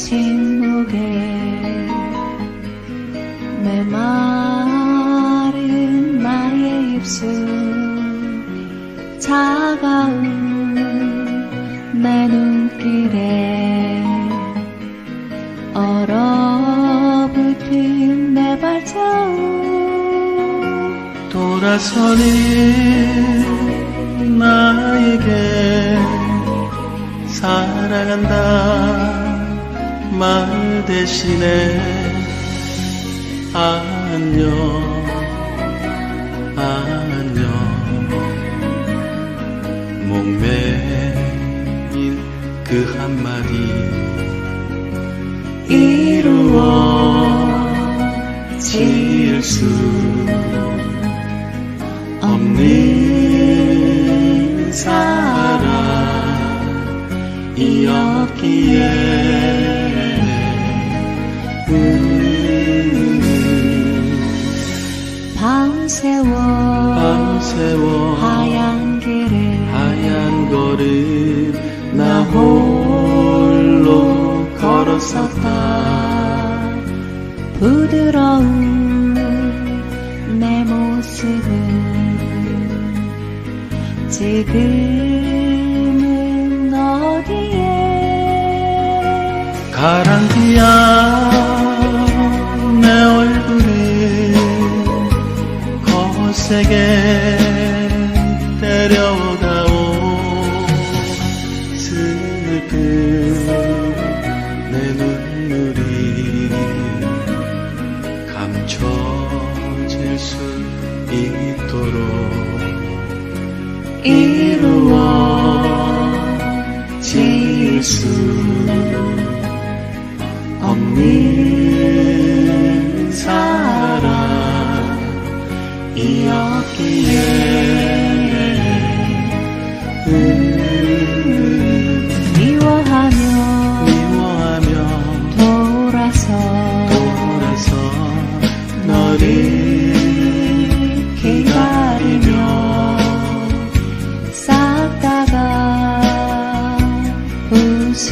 침묵에 메마른 나의 입술 차가운 내 눈길에 얼어붙은 내 발자국. 돌아서는 나에게 사랑한다 말 대신에 안녕 안녕. 목매인 그 한마디 이루어질 수 없는 사랑이었기에 밤새워 하얀 길을 하얀 걸음 나 홀로 걸었었다. 부드러운 내 모습은 지금은 어디에 가랑비야 내 얼굴을 거세게 있도록 이루어질 수 없는 사랑이었기에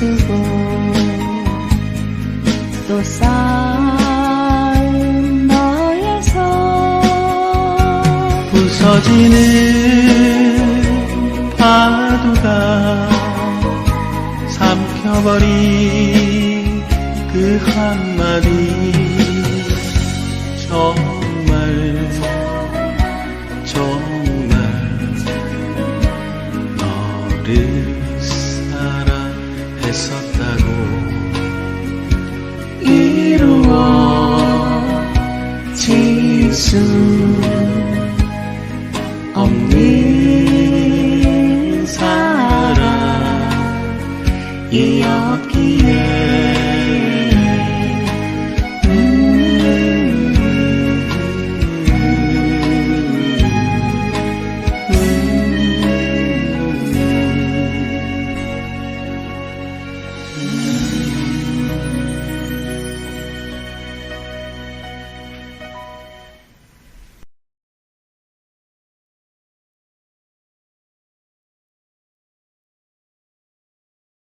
부수고 또 쌓은 손 부서지는 파도가 삼켜버린 그 한마디. 정 사랑했었다고. 이루어질 수 없는 사랑이었기에